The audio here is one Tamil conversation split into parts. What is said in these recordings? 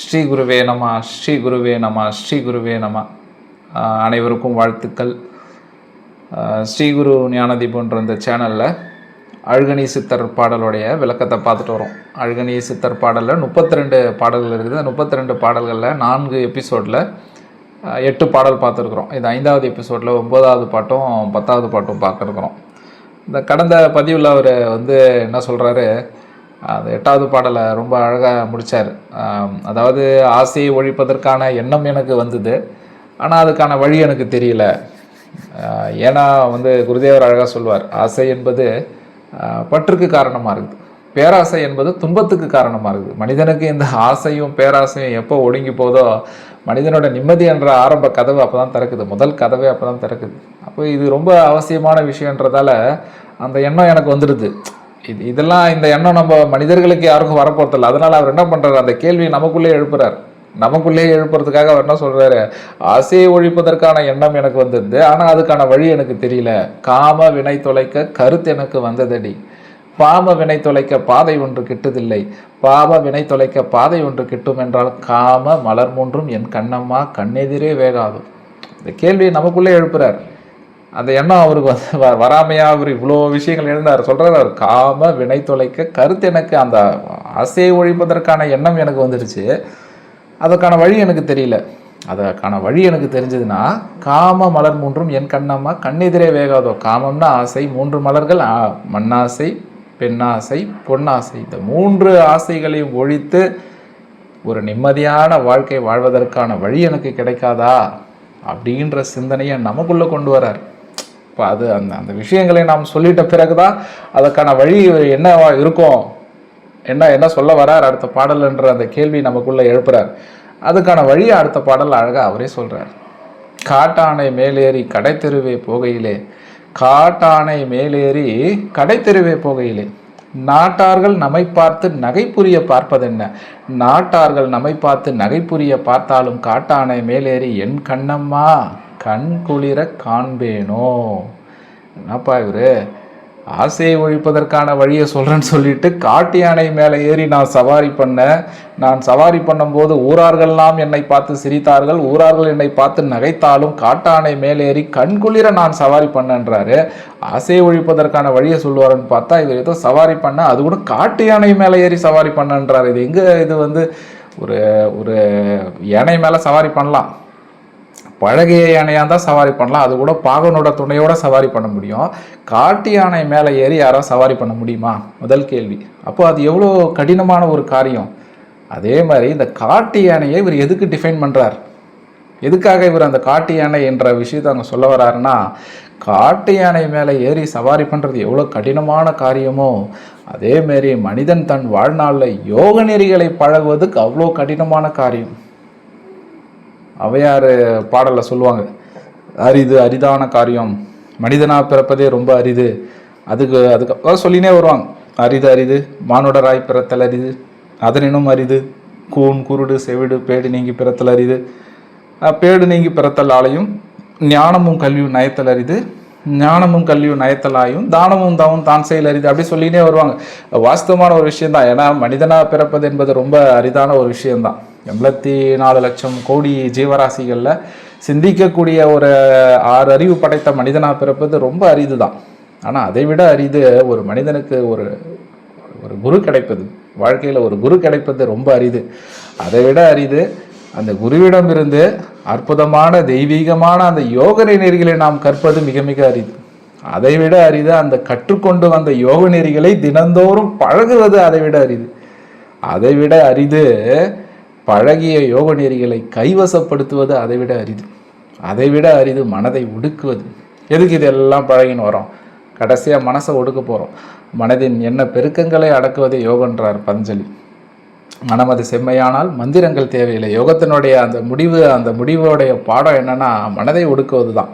ஸ்ரீ குருவே நம ஸ்ரீ குருவே நம ஸ்ரீ குருவே நம அனைவருக்கும் வாழ்த்துக்கள். ஸ்ரீகுரு ஞானதீபன்ற இந்த சேனலில் அழுகணி சித்தர் பாடலுடைய விளக்கத்தை பார்த்துட்டு வரோம். அழுகணி சித்தர் பாடலில் முப்பத்தி ரெண்டு பாடல்கள் இருக்குது. முப்பத்தி ரெண்டு பாடல்களில் நான்கு எபிசோடில் எட்டு பாடல் பார்த்துருக்குறோம். இது ஐந்தாவது எபிசோடில் ஒம்போதாவது பாட்டும் பத்தாவது பாட்டும் பார்த்துருக்குறோம் இந்த கடந்த பதிவில் அவர் வந்து என்ன சொல்கிறாரு அந்த எட்டாவது பாடலை ரொம்ப அழகாக முடித்தார் அதாவது ஆசையை ஒழிப்பதற்கான எண்ணம் எனக்கு வந்தது. ஆனால் அதுக்கான வழி எனக்கு தெரியல. ஏன்னா வந்து குருதேவர் அழகாக சொல்வார் ஆசை என்பது பற்றுக்கு காரணமாக இருக்குது. பேராசை என்பது துன்பத்துக்கு காரணமாக இருக்குது. மனிதனுக்கு இந்த ஆசையும் பேராசையும் எப்போ ஒடுங்கி போதோ மனிதனோட நிம்மதி என்ற ஆரம்ப கதவு அப்போ தான் திறக்குது. முதல் கதவே அப்போ தான் திறக்குது. அப்போ இது ரொம்ப அவசியமான விஷயன்றதால அந்த எண்ணம் எனக்கு வந்துடுது. இது இதெல்லாம் இந்த எண்ணம் நம்ம மனிதர்களுக்கு யாருக்கும் வரப்போறதில்ல. அதனால அவர் என்ன பண்றாரு? அந்த கேள்வியை நமக்குள்ளே எழுப்புறார். நமக்குள்ளே எழுப்புறதுக்காக அவர் என்ன சொல்றாரு? ஆசையை ஒழிப்பதற்கான எண்ணம் எனக்கு வந்திருந்து ஆனால் அதுக்கான வழி எனக்கு தெரியல. காம வினை தொலைக்க கருத்து எனக்கு வந்ததடி. பாம வினை தொலைக்க பாதை ஒன்று கிட்டதில்லை. பாம வினை தொலைக்க பாதை ஒன்று கிட்டும் என்றால் காம மலர் மூன்றும் என் கண்ணம்மா கண்ணெதிரே வேகாது. இந்த கேள்வியை நமக்குள்ளே எழுப்புறார். அந்த எண்ணம் அவருக்கு வந்து வ- வராமையா அவர் இவ்வளோ விஷயங்கள் எழுந்தார். சொல்கிறார் அவர் காம வினை தொலைக்க கருத்து எனக்கு அந்த ஆசையை ஒழிப்பதற்கான எண்ணம் எனக்கு வந்துடுச்சு. அதற்கான வழி எனக்கு தெரியல. அதற்கான வழி எனக்கு தெரிஞ்சதுன்னா காம மலர் மூன்றும் என் கண்ணம்மா கண்ணெதிரே வேகாதோ. காமம்னா ஆசை மூன்று மலர்கள் மண்ணாசை பெண்ணாசை பொன்னாசை. இந்த மூன்று ஆசைகளையும் ஒழித்து ஒரு நிம்மதியான வாழ்க்கை வாழ்வதற்கான வழி எனக்கு கிடைக்காதா? அப்படின்ற சிந்தனையை நமக்குள்ளே கொண்டு வரார். இப்போ அது அந்த அந்த விஷயங்களை நாம் சொல்லிட்ட பிறகுதான் அதற்கான வழி என்னவா இருக்கும்? என்ன என்ன சொல்ல வரார் அடுத்த பாடல்ன்ற அந்த கேள்வி நமக்குள்ளே எழுப்புறார். அதுக்கான வழியை அடுத்த பாடல் அழகாக அவரே சொல்கிறார் காட்டானை மேலேறி தெருவே போகையிலே காட்டானை மேலேறி தெருவே போகையிலே நாட்டார்கள் நம்மை பார்த்து நகைப்புரிய பார்ப்பதென்ன? நாட்டார்கள் நம்மை பார்த்து நகைப்புரிய பார்த்தாலும் காட்டானை மேலேறி என் கண்ணம்மா. கண் குளிர காண்பேனோ? என்னப்பா இவரு? ஆசையை ஒழிப்பதற்கான வழியை சொல்கிறேன்னு சொல்லிட்டு காட்டு யானை மேலே ஏறி நான் சவாரி பண்ணேன் நான் சவாரி பண்ணும்போது ஊரார்கள்லாம் என்னை பார்த்து சிரித்தார்கள். ஊரார்கள் என்னை பார்த்து நகைத்தாலும் காட்டானை மேலே ஏறி கண்குளிர நான் சவாரி பண்ணேன்றாரு. ஆசையை ஒழிப்பதற்கான வழியை சொல்லுவாருன்னு பார்த்தா இவர் ஏதோ சவாரி பண்ண அது கூட காட்டு யானை மேலே ஏறி சவாரி பண்ணன்றாரு. இது எங்கே இது வந்து ஒரு ஒரு யானை மேலே சவாரி பண்ணலாம். பழகிய யானையாக தான் சவாரி பண்ணலாம். அது கூட பாகனோட துணையோட சவாரி பண்ண முடியும். காட்டு யானை மேலே ஏறி யாரோ சவாரி பண்ண முடியுமா? முதல் கேள்வி. அப்போ அது எவ்வளோ கடினமான ஒரு காரியம். அதே மாதிரி இந்த காட்டு யானையை இவர் எதுக்கு டிஃபைன் பண்ணுறார் எதுக்காக இவர் அந்த காட்டு யானை என்ற விஷயத்தை அங்கே சொல்ல வர்றாருன்னா காட்டு யானை மேலே ஏறி சவாரி பண்ணுறது எவ்வளோ கடினமான காரியமோ அதேமாரி மனிதன் தன் வாழ்நாளில் யோக நெறிகளை பழகுவதுக்கு அவ்வளோ கடினமான காரியம். அவையார் பாடலில் சொல்லுவாங்க அரிது அரிதான காரியம். மனிதனாக பிறப்பதே ரொம்ப அரிது. அதுக்கு அதுக்கப்புறம் சொல்லினே வருவாங்க அரிது அரிது. மானுடராய் பிறத்தல் அரிது. அதனினும் அரிது. கூன் குருடு செவிடு பேடு நீங்கி பிறத்தல் அரிது. பேடு நீங்கி பிறத்தல் ஆலையும் ஞானமும் கல்வியும் நயத்தல் அரிது. ஞானமும் கல்வியும் நயத்தலாயும் தானமும் தாவும் தான் செயல் அரிது. அப்படி சொல்லினே வருவாங்க. வாஸ்தவமான ஒரு விஷயம்தான். ஏன்னா மனிதனாக பிறப்பது என்பது ரொம்ப அரிதான ஒரு விஷயம்தான். எண்பத்தி நாலு லட்சம் கோடி ஜீவராசிகளில் சிந்திக்கக்கூடிய ஒரு ஆறு அறிவு படைத்த மனிதனாக பிறப்பது ரொம்ப அரிது தான் ஆனால் அதை விட அரிது ஒரு மனிதனுக்கு ஒரு ஒரு குரு கிடைப்பது. வாழ்க்கையில் ஒரு குரு கிடைப்பது ரொம்ப அரிது. அதை விட அரிது அந்த குருவிடம் இருந்து அற்புதமான தெய்வீகமான அந்த யோக நெறிகளை நாம் கற்பது மிக மிக அரிது. அதைவிட அரிது அந்த கற்றுக்கொண்டு வந்த யோக நெறிகளை தினந்தோறும் பழகுவது அதைவிட அரிது. அதைவிட அரிது பழகிய யோக நெறிகளை கைவசப்படுத்துவது அதை விட அரிது. அதை விட அரிது மனதை ஒடுக்குவது எதுக்கு இதெல்லாம் பழகின்னு வரோம் கடைசியாக மனசை ஒடுக்க போகிறோம் மனதின் என்ன பெருக்கங்களை அடக்குவதே யோகன்றார் பஞ்சலி. மனமது செம்மையானால் மந்திரங்கள் தேவையில்லை. யோகத்தினுடைய அந்த முடிவு அந்த முடிவோடைய பாடம் என்னன்னா மனதை ஒடுக்குவது தான்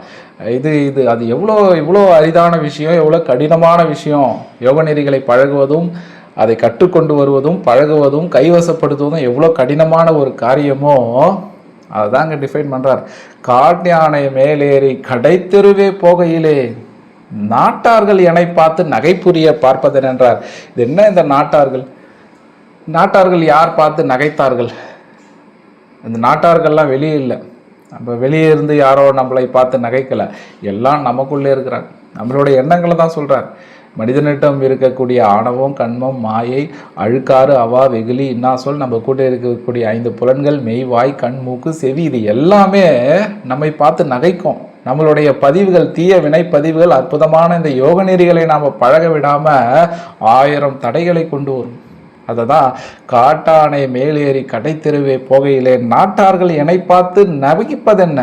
இது இது அது எவ்வளோ இவ்வளோ அரிதான விஷயம் எவ்வளோ கடினமான விஷயம். யோக நெறிகளை பழகுவதும் அதை கற்றுக்கொண்டு வருவதும் பழகுவதும் கைவசப்படுத்துவதும் எவ்வளோ கடினமான ஒரு காரியமோ அதை தாங்க டிஃபைன் பண்ணுறார் காட்டு யானை மேலேறி கடைத்தெருவே போகையிலே நாட்டார்கள் என்னை பார்த்து நகைப்புரிய பார்ப்பதென்றார். இது என்ன இந்த நாட்டார்கள்? நாட்டார்கள் யார் பார்த்து நகைத்தார்கள்? இந்த நாட்டார்கள்லாம் வெளியே இல்லை. நம்ம வெளியே இருந்து யாரோ நம்மளை பார்த்து நகைக்கலை. எல்லாம் நமக்குள்ளே இருக்கிறாங்க நம்மளுடைய எண்ணங்களை தான் சொல்கிறார் மனிதனிடம் இருக்கக்கூடிய ஆணவம் கண்மம் மாயை அழுக்காறு அவா வெகுலி இன்னா சொல் நம்ம கூட இருக்கக்கூடிய ஐந்து புலன்கள் மெய் வாய் கண் மூக்கு செவி இது எல்லாமே நம்மை பார்த்து நகைக்கும். நம்மளுடைய பதிவுகள் தீய வினை பதிவுகள் அற்புதமான இந்த யோக நெறிகளை நாம் பழக விடாமல் ஆயிரம் தடைகளை கொண்டு வரும். அதை தான் காட்டானை மேலேறி கடை தெருவே போகையிலே நாட்டார்கள் என்னை பார்த்து நகைப்பதென்ன?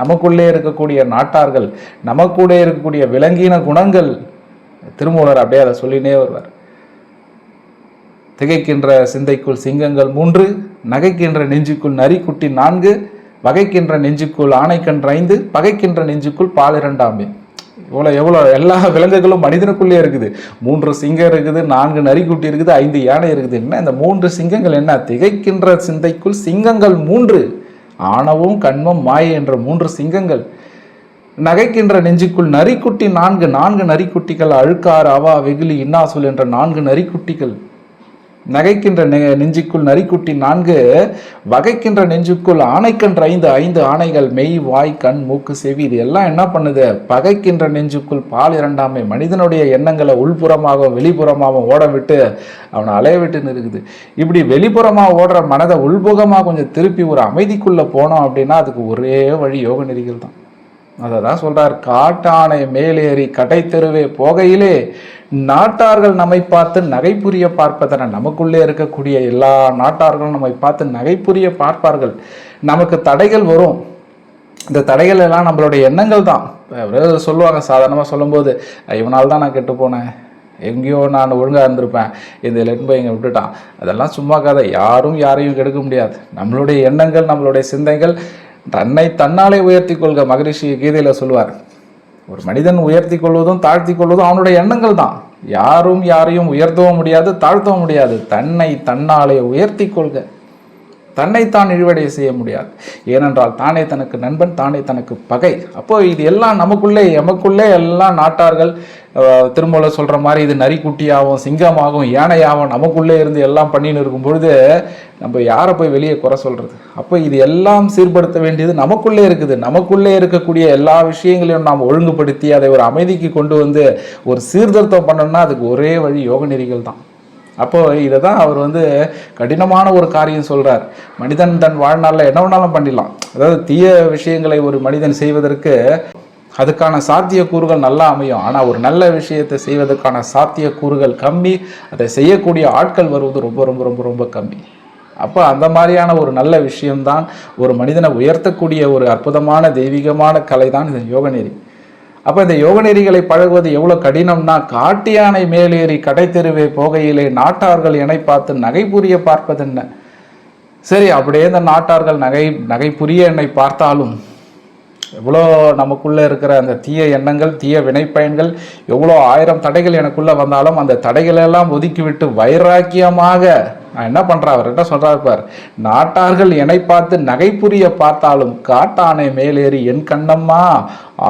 நமக்குள்ளே இருக்கக்கூடிய நாட்டார்கள் நமக்குள்ளே இருக்கக்கூடிய விலங்கின குணங்கள் திருமூலர் அப்படியே அதை சொல்லினே வருவார். திகைக்கின்ற சிந்தைக்குள் சிங்கங்கள் மூன்று நகைக்கின்ற நெஞ்சுக்குள் நரிக்குட்டி நான்கு வகைக்கின்ற நெஞ்சுக்குள் ஆணைக்கன்று ஐந்து பகைக்கின்ற நெஞ்சுக்குள் பால் இரண்டாமே இவ்வளோ எவ்வளோ எல்லா விலங்குகளும் மனிதனுக்குள்ளே இருக்குது. மூன்று சிங்கம் இருக்குது நான்கு நரிக்குட்டி இருக்குது ஐந்து யானை இருக்குது. என்ன இந்த மூன்று சிங்கங்கள் என்ன? திகைக்கின்ற சிந்தைக்குள் சிங்கங்கள் மூன்று ஆணவம் கண்மம் மாயை என்ற மூன்று சிங்கங்கள். நகைக்கின்ற நெஞ்சுக்குள் நரிக்குட்டி நான்கு நான்கு நரிக்குட்டிகள் அழுக்காறு அவா வெகுலி இன்னாசுல் என்ற நான்கு நரிக்குட்டிகள். நகைக்கின்ற நெ- நெஞ்சுக்குள் நரிக்குட்டி நான்கு வகைக்கின்ற நெஞ்சுக்குள் ஆணைக்கன்ற ஐந்து ஐந்து ஆணைகள் மெய் வாய் கண் மூக்கு செவி இது எல்லாம் என்ன பண்ணுது? பகைக்கின்ற நெஞ்சுக்குள் பால் இரண்டாமை மனிதனுடைய எண்ணங்களை உள்புறமாகவும் வெளிப்புறமாகவும் ஓட விட்டு அவனை அலைய விட்டு இருக்குது இப்படி வெளிப்புறமாக ஓடுற மனதை உள்புகமாக கொஞ்சம் திருப்பி ஒரு அமைதிக்குள்ளே போனோம் அப்படின்னா அதுக்கு ஒரே வழி யோக நெறிகள் தான். அதை தான் சொல்றார் காட்டானை மேலேறி கடை தெருவே போகையிலே நாட்டார்கள் நம்மை பார்த்து நகைப்புரிய பார்ப்பதென நமக்குள்ளே இருக்கக்கூடிய எல்லா நாட்டார்களும் நம்மை பார்த்து நகைப்புரிய பார்ப்பார்கள். நமக்கு தடைகள் வரும். இந்த தடைகள் எல்லாம் நம்மளுடைய எண்ணங்கள் தான். சொல்லுவாங்க சாதாரணமாக சொல்லும்போது இவனால் தான் நான் கெட்டு போனேன். எங்கேயோ நான் ஒழுங்காக இருந்திருப்பேன். இந்த லெட் போய் விட்டுட்டான். அதெல்லாம் சும்மா கதை. யாரும் யாரையும் கெடுக்க முடியாது. நம்மளுடைய எண்ணங்கள் நம்மளுடைய சிந்தைகள் தன்னை தன்னாலே உயர்த்தி கொள்க மகரிஷி கீதையில் சொல்லுவார். ஒரு மனிதன் உயர்த்தி கொள்வதும் தாழ்த்தி கொள்வதும் அவனுடைய எண்ணங்கள் தான். யாரும் யாரையும் உயர்த்தவும் முடியாது தாழ்த்தவும் முடியாது. தன்னை தன்னாலே உயர்த்தி கொள்க. தன்னைத்தான் இழிவடைய செய்ய முடியாது. ஏனென்றால் தானே தனக்கு நண்பன் தானே தனக்கு பகை. அப்போ இது எல்லாம் நமக்குள்ளே எமக்குள்ளே எல்லாம் நாட்டார்கள் திரும்பல சொல்கிற மாதிரி இது நரிக்குட்டியாகவும் சிங்கமாகவும் யானையாகவும் நமக்குள்ளே இருந்து எல்லாம் பண்ணின்னு இருக்கும் பொழுது நம்ம யாரை போய் வெளியே குறை சொல்கிறது அப்போ இது எல்லாம் சீர்படுத்த வேண்டியது நமக்குள்ளே இருக்குது. நமக்குள்ளே இருக்கக்கூடிய எல்லா விஷயங்களையும் நாம் ஒழுங்குபடுத்தி அதை ஒரு அமைதிக்கு கொண்டு வந்து ஒரு சீர்திருத்தம் பண்ணோம்னா அதுக்கு ஒரே வழி யோக நெறிகள் தான். அப்போ இதை தான் அவர் வந்து கடினமான ஒரு காரியம் சொல்றார். மனிதன் தன் வாழ்நாளில் என்ன வேணாலும் பண்ணிடலாம். அதாவது தீய விஷயங்களை ஒரு மனிதன் செய்வதற்கு அதுக்கான சாத்தியக்கூறுகள் நல்லா அமையும். ஆனால் ஒரு நல்ல விஷயத்தை செய்வதற்கான சாத்தியக்கூறுகள் கம்மி. அதை செய்யக்கூடிய ஆட்கள் வருவது ரொம்ப ரொம்ப ரொம்ப ரொம்ப கம்மி. அப்போ அந்த மாதிரியான ஒரு நல்ல விஷயம்தான் ஒரு மனிதனை உயர்த்தக்கூடிய ஒரு அற்புதமான தெய்வீகமான கலை தான் இந்த யோகநெறி. அப்போ இந்த யோக நெறிகளை பழகுவது எவ்வளோ கடினம்னா காட்டு யானை மேலேறி கடை தெருவே போகையிலே நாட்டார்கள் எனை பார்த்து நகை புரிய பார்ப்பதென்ன? சரி அப்படியே இந்த நாட்டார்கள் நகை நகை புரிய என்னை பார்த்தாலும் எவ்வளோ நமக்குள்ளே இருக்கிற அந்த தீய எண்ணங்கள் தீய வினைப்பயன்கள் எவ்வளோ ஆயிரம் தடைகள் எனக்குள்ளே வந்தாலும் அந்த தடைகளெல்லாம் ஒதுக்கிவிட்டு வைராக்கியமாக நான் என்ன பண்ணுறேன் அவர் என்ன சொல்கிறார் பார்? நாட்டார்கள் என்னை பார்த்து நகைப்புரிய பார்த்தாலும் காட்டானை மேலேறி என் கண்ணம்மா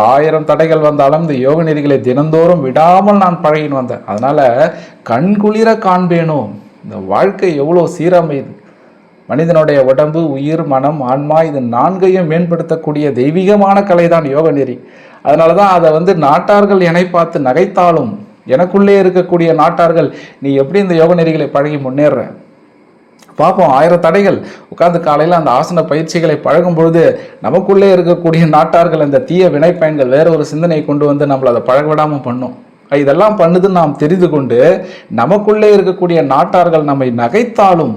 ஆயிரம் தடைகள் வந்தாலும் இந்த யோக நெறிகளை தினந்தோறும் விடாமல் நான் பழகின்னு வந்தேன். அதனால் கண்குளிர காண்பேனோ? இந்த வாழ்க்கை எவ்வளோ சீரமைது மனிதனுடைய உடம்பு உயிர் மனம் ஆன்மா இது நான்கையும் மேம்படுத்தக்கூடிய தெய்வீகமான கலைதான் யோக நெறி அதனால தான் அதை வந்து நாட்டார்கள் என்னை பார்த்து நகைத்தாலும் எனக்குள்ளே இருக்கக்கூடிய நாட்டார்கள் நீ எப்படி இந்த யோக நெறிகளை பழகி முன்னேறுற? பார்ப்போம். ஆயிரம் தடைகள். உட்கார்ந்து காலையில் அந்த ஆசன பயிற்சிகளை பழகும் பொழுது நமக்குள்ளே இருக்கக்கூடிய நாட்டார்கள் அந்த தீய வினைப்பயன்கள் வேற ஒரு சிந்தனையை கொண்டு வந்து நம்மளை அதை பழகவிடாமல் பண்ணும். இதெல்லாம் பண்ணுதுன்னு நாம் தெரிந்து கொண்டு நமக்குள்ளே இருக்கக்கூடிய நாட்டார்கள் நம்மை நகைத்தாலும்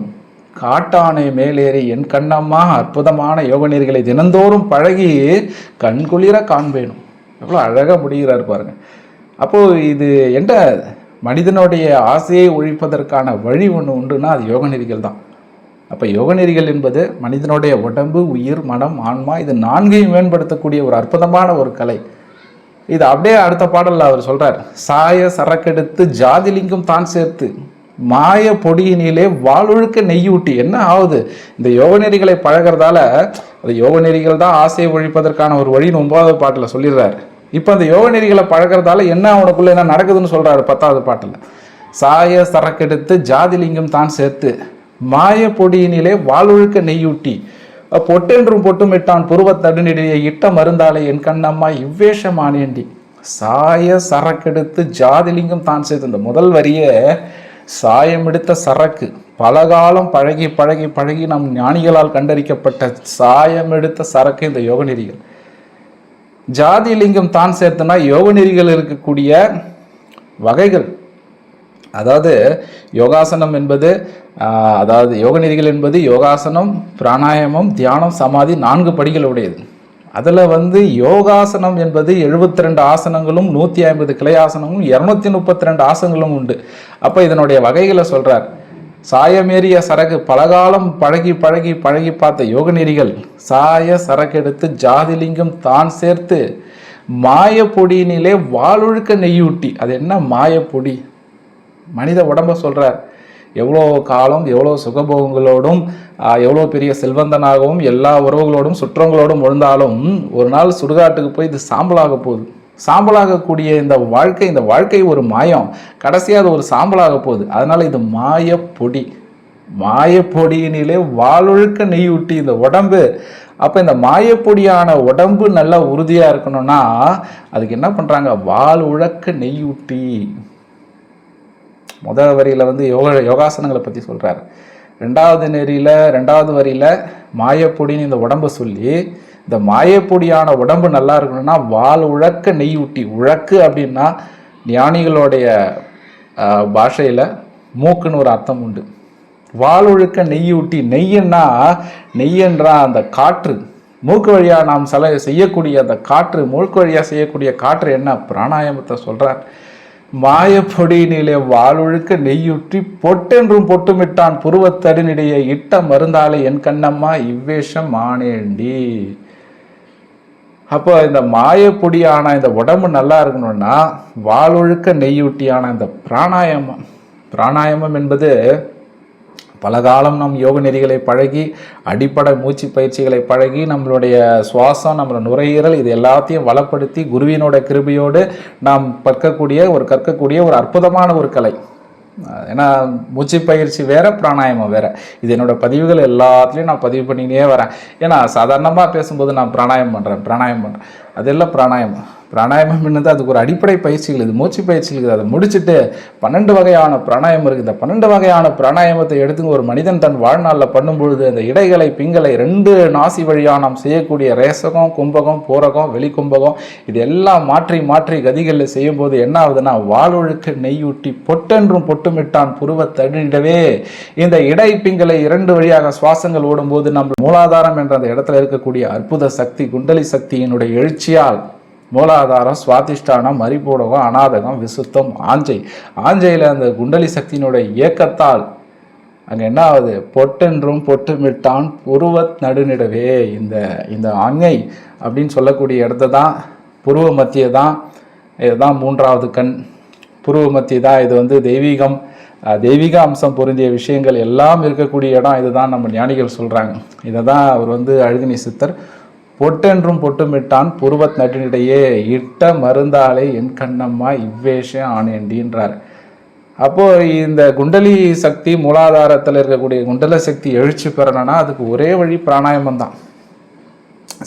காட்டானை மேலேறி என் கண்ணம்மா அற்புதமான யோகநீர்களை தினந்தோறும் பழகி கண்குளிர காண்பேனும். எவ்வளோ அழகாக முடிகிறார் பாருங்க. அப்போது இது என்ன மனிதனுடைய ஆசையை ஒழிப்பதற்கான வழி ஒன்று உண்டுன்னா அது யோக நெறிகள் தான். அப்போ யோக நெறிகள் என்பது மனிதனுடைய உடம்பு உயிர் மனம் ஆன்மா இது நான்கையும் மேம்படுத்தக்கூடிய ஒரு அற்புதமான ஒரு கலை. இது அப்படியே அடுத்த பாடலில் அவர் சொல்கிறார் சாய சரக்கெடுத்து ஜாதிலிங்கம் தான் சேர்த்து மாய பொடியினிலே வாழொழுக்க நெய்யூட்டி. என்ன ஆகுது? இந்த யோக நெறிகளை பழகிறதால அது யோக நெறிகள் தான் ஆசையை ஒழிப்பதற்கான ஒரு வழின்னு ஒன்பதாவது பாட்டில் சொல்லிடுறாரு. இப்போ அந்த யோக நெறிகளை பழகிறதால என்ன அவனுக்குள்ளே என்ன நடக்குதுன்னு சொல்கிறாரு பத்தாவது பாட்டில். சாய சரக்கெடுத்து ஜாதிலிங்கம் தான் சேர்த்து மாய பொடியினிலே வாழொழுக்க நெய்யூட்டி. பொட்டென்றும் பொட்டுமிட்டான் புருவத் நடுநிலையை இட்ட மருந்தாலே என் கண்ணம்மா இவ்வேஷமானேண்டி சாய சரக்கெடுத்து ஜாதிலிங்கம் தான் செய்து இந்த முதல் வரியே சாயம் எடுத்த சரக்கு. பலகாலம் பழகி பழகி பழகி நம் ஞானிகளால் கண்டறிக்கப்பட்ட சாயம் எடுத்த சரக்கு இந்த யோகநெறிகள். ஜாதி லிங்கம் தான் சேர்த்தனா யோகநெறிகள் இருக்கக்கூடிய வகைகள். அதாவது யோகாசனம் என்பது அதாவது யோக நிதிகள் என்பது யோகாசனம் பிராணாயாமம் தியானம் சமாதி நான்கு படிகள் உடையது. அதில் வந்து யோகாசனம் என்பது 72 ரெண்டு ஆசனங்களும் நூற்றி ஐம்பது கிளை ஆசனங்களும் இரநூத்தி முப்பத்தி ரெண்டு ஆசனங்களும் உண்டு. அப்போ இதனுடைய வகைகளை சொல்கிறார் சாயமேறிய சரக்கு பலகாலம் பழகி பழகி பழகி பார்த்த யோக நெறிகள் சாய சரக்கெடுத்து ஜாதிலிங்கம் தான் சேர்த்து மாயப்பொடியினிலே வாளொழுக்க நெய்யூட்டி. அது என்ன மாயப்பொடி? மனித உடம்ப சொல்கிறார் எவ்வளோ காலம் எவ்வளோ சுகபோகங்களோடும் எவ்வளோ பெரிய செல்வந்தனாகவும் எல்லா உறவுகளோடும் சுற்றங்களோடும் வாழ்ந்தாலும் ஒரு நாள் சுடுகாட்டுக்கு போய் இது சாம்பலாக போகுது. சாம்பலாகக்கூடிய இந்த வாழ்க்கை இந்த வாழ்க்கை ஒரு மாயம். கடைசியாக அது ஒரு சாம்பலாக போகுது. அதனால் இது மாயப்பொடி மாயப்பொடியினிலே வாளொழுக்க நெய்யூட்டி இந்த உடம்பு. அப்போ இந்த மாயப்பொடியான உடம்பு நல்லா உறுதியாக இருக்கணும்னா அதுக்கு என்ன பண்ணுறாங்க வால் உழக்க நெய்யூட்டி. முதல் வரியில் வந்து யோக யோகாசனங்களை பற்றி சொல்கிறார் ரெண்டாவது நெறியில் ரெண்டாவது வரியில் மாயப்பொடின்னு இந்த உடம்பை சொல்லி இந்த மாயப்பொடியான உடம்பு நல்லா இருக்கணும்னா வால் உழக்க நெய் ஊட்டி உழக்கு அப்படின்னா ஞானிகளுடைய பாஷையில் மூக்குன்னு ஒரு அர்த்தம் உண்டு. வால் உழுக்க நெய் ஊட்டி நெய்யன்னா நெய்யன்றா அந்த காற்று. மூக்கு வழியாக நாம் செல செய்யக்கூடிய அந்த காற்று மூக்கு வழியாக செய்யக்கூடிய காற்று என்ன? பிராணாயாமத்தை சொல்கிறார் மாயப்பொடியினிலே வாழுழுக்க நெய்யுற்றி பொட்டென்றும் பொட்டுமிட்டான் புருவத்தடினிடையே இட்ட மருந்தாலே என் கண்ணம்மா இவ்வேஷம் ஆனேண்டி. அப்போ இந்த மாயப்பொடியான இந்த உடம்பு நல்லா இருக்கணும்னா வாழொழுக்க நெய்யூட்டியான இந்த பிராணாயாமம். பிராணாயாமம் என்பது பல காலம் நம் யோக நெறிகளை பழகி அடிப்படை மூச்சு பயிற்சிகளை பழகி நம்மளுடைய சுவாசம் நம்மளோட நுரையீரல் இது எல்லாத்தையும் வளப்படுத்தி குருவினோட கிருபையோடு நாம் கற்கக்கூடிய ஒரு கற்கக்கூடிய ஒரு அற்புதமான ஒரு கலை. ஏன்னா மூச்சு பயிற்சி வேற பிராணாயாமம் வேற. இது என்னோட பதிவுகள் எல்லாத்துலேயும் நான் பதிவு பண்ணிக்கிட்டே வரேன். ஏன்னா சாதாரணமாக பேசும்போது நான் பிராணாயம் பண்ணுறேன் பிராணாயம் பண்ணுறேன் அதெல்லாம் பிராணாயம் பிராணாயாமம் என்னது? அதுக்கு ஒரு அடிப்படை பயிற்சிகள் இது. மூச்சு பயிற்சிகள் இருக்குது அதை முடிச்சுட்டு பன்னெண்டு வகையான பிராணாயாமம் இருக்குது. இந்த பன்னெண்டு வகையான பிராணாயாமத்தை எடுத்து ஒரு மனிதன் தன் வாழ்நாளில் பண்ணும்பொழுது அந்த இடைகளை பிங்களை ரெண்டு நாசி வழியாக நாம் செய்யக்கூடிய ரேசகம் கும்பகம் பூரகம் வெளிக்கும்பகம் இது எல்லாம் மாற்றி மாற்றி கதிகளில் செய்யும்போது என்ன ஆகுதுன்னா வாளொழுக்கு நெய்யூட்டி பொட்டென்றும் பொட்டுமிட்டான் புருவத் தடிடவே. இந்த இடை பிங்களை இரண்டு வழியாக சுவாசங்கள் ஓடும்போது நம்ம மூலாதாரம் என்ற அந்த இடத்துல இருக்கக்கூடிய அற்புத சக்தி குண்டலி சக்தியினுடைய எழுச்சியால் மூலாதாரம் சுவாதிஷ்டானம் மறிபூடகம் அநாதகம் விசுத்தம் ஆஞ்சை. ஆஞ்சையில் அந்த குண்டலி சக்தியினுடைய இயக்கத்தால் அங்கே என்ன ஆகுது? பொட்டென்றும் பொட்டுமிட்டான் புருவத் நடுநிடவே இந்த இந்த அங்கை அப்படின்னு சொல்லக்கூடிய இடத்த தான் புருவ மத்திய தான் இதுதான் மூன்றாவது கண். புருவ மத்திய தான் இது வந்து தெய்வீகம். தெய்வீக அம்சம் பொருந்திய விஷயங்கள் எல்லாம் இருக்கக்கூடிய இடம் இதுதான் நம்ம ஞானிகள் சொல்கிறாங்க இதை தான் அவர் வந்து அழுகினி சித்தர் பொட்டென்றும் பொட்டுமிட்டான் புருவத் நட்டினிடையே இட்ட மருந்தாலே என் கண்ணம்மா இவ்வேஷம் ஆனேண்டின்றார் அப்போது இந்த குண்டலி சக்தி மூலாதாரத்தில் இருக்கக்கூடிய குண்டல சக்தி எழுச்சி பெறணும்னா அதுக்கு ஒரே வழி பிராணாயாமம் தான்.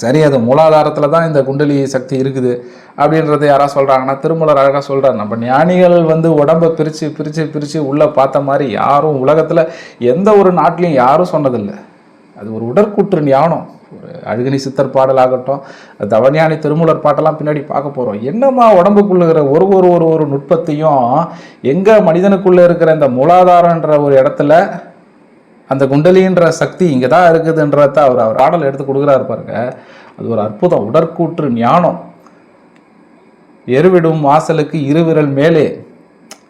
சரி அது மூலாதாரத்தில் தான் இந்த குண்டலி சக்தி இருக்குது அப்படின்றத யாராக சொல்கிறாங்கன்னா திருமலர் அழகாக சொல்கிறார் நம்ம ஞானிகள் வந்து உடம்பை பிரித்து பிரித்து பிரித்து உள்ளே பார்த்த மாதிரி யாரும் உலகத்தில் எந்த ஒரு நாட்டிலையும் யாரும் சொன்னதில்லை. அது ஒரு உடற்கூற்று ஞானம். அழுகினி சித்தர் பாடலாகட்டும் தவஞானி திருமூலர் பாட்டெல்லாம் பின்னாடி பார்க்க போகிறோம் என்னம்மா உடம்புக்குள்ள ஒரு ஒரு ஒரு ஒரு நுட்பத்தையும் எங்கே மனிதனுக்குள்ளே இருக்கிற இந்த மூலாதாரன்ற ஒரு இடத்துல அந்த குண்டலின்ற சக்தி இங்கே தான் இருக்குதுன்றத அவர் அவர் ஆடல் எடுத்து கொடுக்குறாரு பாருங்க. அது ஒரு அற்புதம். உடற்கூற்று ஞானம். எருவிடும் வாசலுக்கு இருவிரல் மேலே.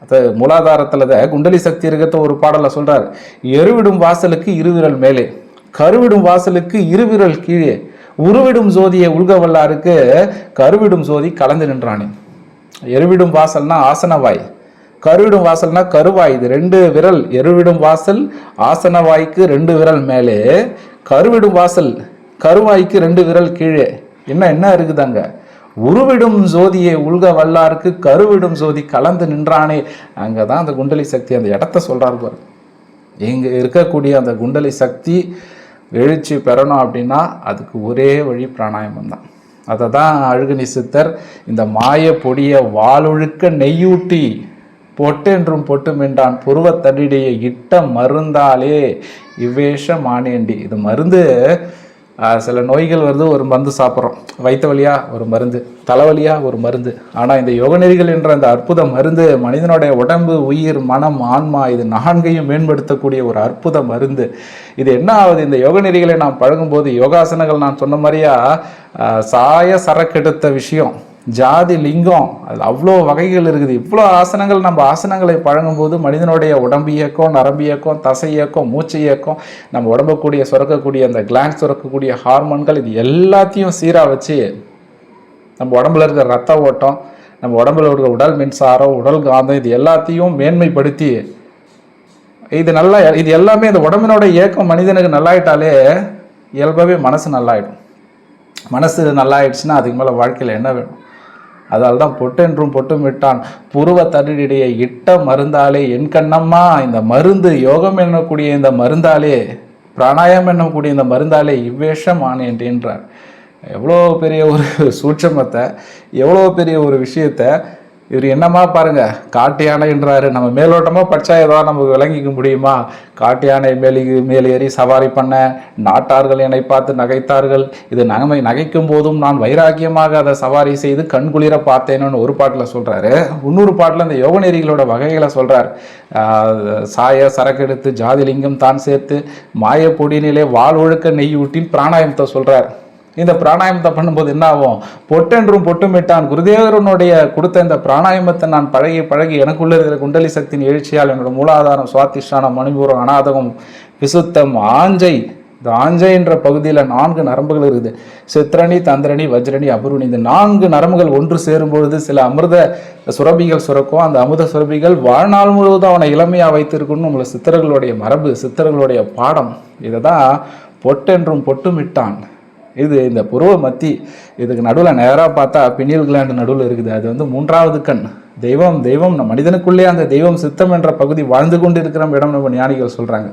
அது மூலாதாரத்தில் தான் குண்டலி சக்தி இருக்கிறத ஒரு பாடலில் சொல்கிறார் எருவிடும் வாசலுக்கு இருவிரல் மேலே. கருவிடும் வாசலுக்கு இருவிரல் கீழே உருவிடும் ஜோதியை உள்க வல்லாருக்கு கருவிடும் ஜோதி கலந்து நின்றானே. எருவிடும் வாசல்னா ஆசனவாய். கருவிடும் வாசல்னா கருவாய். இது ரெண்டு விரல். எருவிடும் வாசல் ஆசனவாய்க்கு ரெண்டு விரல் மேலே. கருவிடும் வாசல் கருவாய்க்கு ரெண்டு விரல் கீழே. என்ன என்ன இருக்குதாங்க? உருவிடும் ஜோதியை உள்க வல்லாருக்கு கருவிடும் ஜோதி கலந்து நின்றானே. அங்கே தான் அந்த குண்டலி சக்தி அந்த இடத்த சொல்றாரு பாரு. இங்க இருக்கக்கூடிய அந்த குண்டலி சக்தி எழுச்சி பெறணும் அப்படின்னா அதுக்கு ஒரே வழி பிராணாயாமம் தான் அதை தான் அழுகுனி சித்தர் இந்த மாய பொடியை வாழொழுக்க நெய்யூட்டி பொட்டென்றும் பொட்டுமென்றான் புருவத் தடிடைய இட்ட மருந்தாலே இவ்வேஷ மானேண்டி. இது மருந்து சில நோய்கள் வருது ஒரு மருந்து சாப்பிட்றோம். வயிற்று வழியாக ஒரு மருந்து தலைவலியாக ஒரு மருந்து. ஆனால் இந்த யோகநெறிகள் என்ற அந்த அற்புத மருந்து மனிதனுடைய உடம்பு உயிர் மனம் ஆன்மா இது நான்கையும் மேம்படுத்தக்கூடிய ஒரு அற்புத மருந்து. இது என்ன ஆகுது? இந்த யோகநெறிகளை நாம் பழகும்போது யோகாசனங்கள் நான் சொன்ன மாதிரியா சாய சரக்கெடுத்த விஷயம். ஜாதி லிங்கம் அது அவ்வளோ வகைகள் இருக்குது. இவ்வளோ ஆசனங்கள் நம்ம ஆசனங்களை பழங்கும்போது மனிதனுடைய உடம்பு இயக்கம் நரம்பு இயக்கம் தசை இயக்கம் மூச்சு இயக்கம் நம்ம உடம்புக்கூடிய சுரக்கக்கூடிய அந்த கிளாண்ட் சுரக்கக்கூடிய ஹார்மோன்கள் இது எல்லாத்தையும் சீராக வச்சு நம்ம உடம்புல இருக்கிற ரத்த ஓட்டம் நம்ம உடம்புல இருக்கிற உடல் மின்சாரம் உடல் காந்தம் இது எல்லாத்தையும் மேன்மைப்படுத்தி இது நல்லா இது எல்லாமே இந்த உடம்பினோட இயக்கம் மனிதனுக்கு நல்லாயிட்டாலே இயல்பாகவே மனசு நல்லாயிடும். மனசு நல்லாயிடுச்சுன்னா அதுக்கு மேலே வாழ்க்கையில் என்ன வேணும்? அதால் தான் பொட்டென்றும் பொட்டும் விட்டான் புருவ தடிடைய இட்ட மருந்தாலே என் கண்ணம்மா இந்த மருந்து யோகம் என்னக்கூடிய இந்த மருந்தாலே பிராணாயம் என்னக்கூடிய இந்த மருந்தாலே இவ்வேஷம் ஆனேன்றேன்றார் எவ்வளோ பெரிய ஒரு சூட்சமத்தை எவ்வளோ பெரிய ஒரு விஷயத்தை இவர் என்னமா பாருங்க காட்டு யானைன்றாரு நம்ம மேலோட்டமாக பச்சா ஏதாவது நமக்கு விளங்கிக்க முடியுமா? காட்டு யானை மேலி மேலே ஏறி சவாரி பண்ண நாட்டார்கள் என்னை பார்த்து நகைத்தார்கள். இது நகமை நகைக்கும் போதும் நான் வைராக்கியமாக அதை சவாரி செய்து கண்குளிர பார்த்தேன்னு ஒரு பாட்டில் சொல்கிறாரு இன்னொரு பாட்டில் இந்த யோகநெறிகளோட வகைகளை சொல்கிறார் சாய சரக்கெடுத்து ஜாதிலிங்கம் தான் சேர்த்து மாய பொடியினிலே வாள் ஒழுக்க நெய் ஊட்டின் பிராணாயமத்தை சொல்கிறார் இந்த பிராணாயாமத்தை பண்ணும்போது என்ன ஆகும்? பொட்டென்றும் பொட்டுமிட்டான். குருதேவரனுடைய கொடுத்த இந்த பிராணாயாமத்தை நான் பழகி பழகி எனக்குள்ள இருக்கிற குண்டலி சக்தியின் எழுச்சியால் என்னோட மூலாதாரம் சுவாதிஷ்டானம் மணிபூரம் அநாதகம் விசுத்தம் ஆஞ்சை. இந்த ஆஞ்சை என்ற பகுதியில் நான்கு நரம்புகள் இருக்குது. சித்திரணி தந்திரணி வஜ்ரணி அபுருணி இந்த நான்கு நரம்புகள் ஒன்று சேரும் பொழுது சில அமிர்த சுரபிகள் சுரக்கும். அந்த அமிர்த சுரபிகள் வாழ்நாள் முழுவதும் அவனை இளமையாக வைத்திருக்கணும்னு உங்களை சித்தர்களுடைய மரபு சித்தர்களுடைய பாடம். இதை தான் பொட்டென்றும் பொட்டுமிட்டான். இது இந்த புருவ மத்தி இதுக்கு நடுவில் நேராக பார்த்தா பினியல் கிளாண்டு நடுவில் இருக்குது. அது வந்து மூன்றாவது கண். தெய்வம் தெய்வம் நம் மனிதனுக்குள்ளே அந்த தெய்வம் சித்தம் என்ற பகுதி வாழ்ந்து கொண்டு இருக்கிற இடம் நம்ம ஞானிகள் சொல்கிறாங்க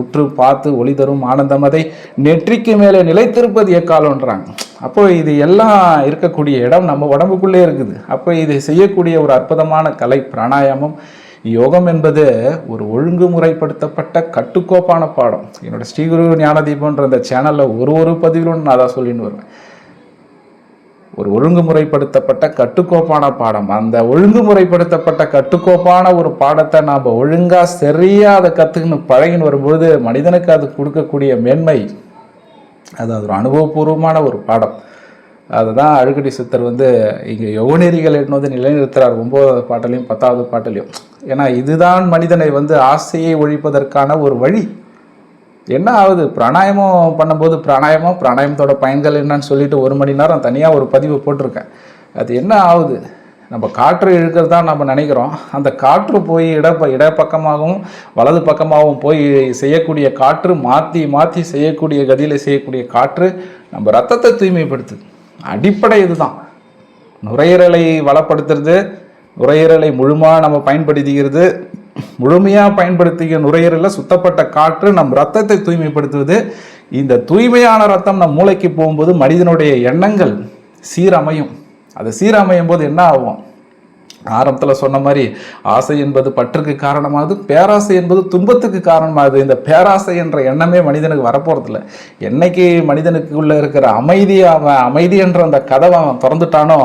உற்று பார்த்து ஒளி தரும் ஆனந்தம் அதை நெற்றிக்கு மேலே நிலைத்திருப்பது எக்காலன்றாங்க அப்போ இது எல்லாம் இருக்கக்கூடிய இடம் நம்ம உடம்புக்குள்ளே இருக்குது. அப்போ இதை செய்யக்கூடிய ஒரு அற்புதமான கலை பிராணாயாமம் யோகம் என்பது ஒரு ஒழுங்குமுறைப்படுத்தப்பட்ட கட்டுக்கோப்பான பாடம். என்னோடய ஸ்ரீகுரு ஞானதீபன்ற அந்த சேனலில் ஒரு ஒரு பதிவிலும் நான் அதான் சொல்லின்னு வருவேன். ஒரு ஒழுங்குமுறைப்படுத்தப்பட்ட கட்டுக்கோப்பான பாடம். அந்த ஒழுங்குமுறைப்படுத்தப்பட்ட கட்டுக்கோப்பான ஒரு பாடத்தை நாம் ஒழுங்காக சரியாக அதை கற்றுக்கின்னு பழகின்னு வரும்பொழுது மனிதனுக்கு அது கொடுக்கக்கூடிய மேன்மை அது அது ஒரு அனுபவபூர்வமான ஒரு பாடம். அதுதான் அழுகடி சித்தர் வந்து இங்கே யோகநெறிகள் எட்டு வந்து நிலைநிறுத்துறார். ஒம்போதாவது பாட்டிலையும் பத்தாவது பாட்டிலையும். ஏன்னா இதுதான் மனிதனை வந்து ஆசையை ஒழிப்பதற்கான ஒரு வழி. என்ன ஆகுது? பிராணாயமம் பண்ணும்போது பிராணாயமம் பிராணாயமத்தோட பயன்கள் என்னன்னு சொல்லிட்டு ஒரு மணி நேரம் தனியாக ஒரு பதிவு போட்டிருக்கேன். அது என்ன ஆகுது? நம்ம காற்று இழுக்கிறது தான் நம்ம நினைக்கிறோம். அந்த காற்று போய் இடப்ப இடப்பக்கமாகவும் வலது பக்கமாகவும் போய் செய்யக்கூடிய காற்று மாற்றி மாற்றி செய்யக்கூடிய கதியில் செய்யக்கூடிய காற்று நம்ம ரத்தத்தை தூய்மைப்படுத்துது. அடிப்படை இதுதான். நுரையீரலை வளப்படுத்துறது நுரையீரலை முழுமா நம்ம பயன்படுத்திக்கிறது முழுமையாக பயன்படுத்திய நுரையீரலில் சுத்தப்பட்ட காற்று நம் ரத்தத்தை தூய்மைப்படுத்துவது. இந்த தூய்மையான ரத்தம் நம் மூளைக்கு போகும்போது மனிதனுடைய எண்ணங்கள் சீரமையும். அது சீரமையும் போது என்ன ஆகும்? ஆரம்பத்தில் சொன்ன மாதிரி ஆசை என்பது பற்றுக்கு காரணமாகுது பேராசை என்பது துன்பத்துக்கு காரணமாகுது இந்த பேராசை என்ற எண்ணமே மனிதனுக்கு வரப்போகிறதில்ல என்னைக்கு மனிதனுக்குள்ளே இருக்கிற அமைதி அவன் அமைதி என்ற அந்த கதவை அவன் திறந்துட்டானோ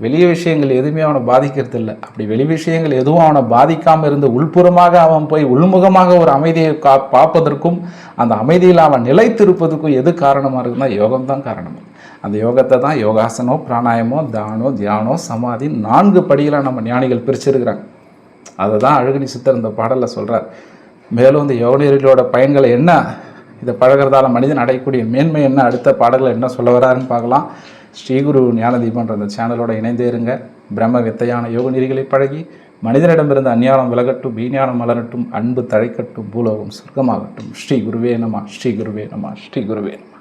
வெளிய விஷயங்கள் எதுவுமே அவனை பாதிக்கிறது இல்லை அப்படி வெளி விஷயங்கள் எதுவும் அவனை பாதிக்காமல் இருந்து உள்புறமாக அவன் போய் உள்முகமாக ஒரு அமைதியை கா பார்ப்பதற்கும் அந்த அமைதியில் அவன் நிலைத்திருப்பதற்கும் எது காரணமாக இருக்குன்னா யோகம் தான் காரணம். அந்த யோகத்தை தான் யோகாசனம் பிராணாயமோ தானோ தியானம் சமாதி நான்கு படிகளாக நம்ம ஞானிகள் பிரிச்சிருக்கிறாங்க. அதை தான் அழகனி சித்தர் இந்த பாடலில் சொல்கிறார் மேலும் இந்த யோகநீர்களோட பயன்களை என்ன? இதை பழகிறதால மனிதன் அடையக்கூடிய மேன்மை என்ன? அடுத்த பாடல்கள் என்ன சொல்ல வராருன்னு பார்க்கலாம். ஸ்ரீகுரு ஞானதீபன்ற அந்த சேனலோட இணைந்தே இருங்க. பிரம்ம வித்தையான யோக நெறிகளை பழகி மனிதனிடமிருந்து அந்நியானம் விலகட்டும் வீஞானம் மலரட்டும் அன்பு தழைக்கட்டும் பூலோகம் சொர்க்கமாகட்டும். ஸ்ரீ குருவே நம ஸ்ரீ குருவே நம ஸ்ரீ குருவே நம.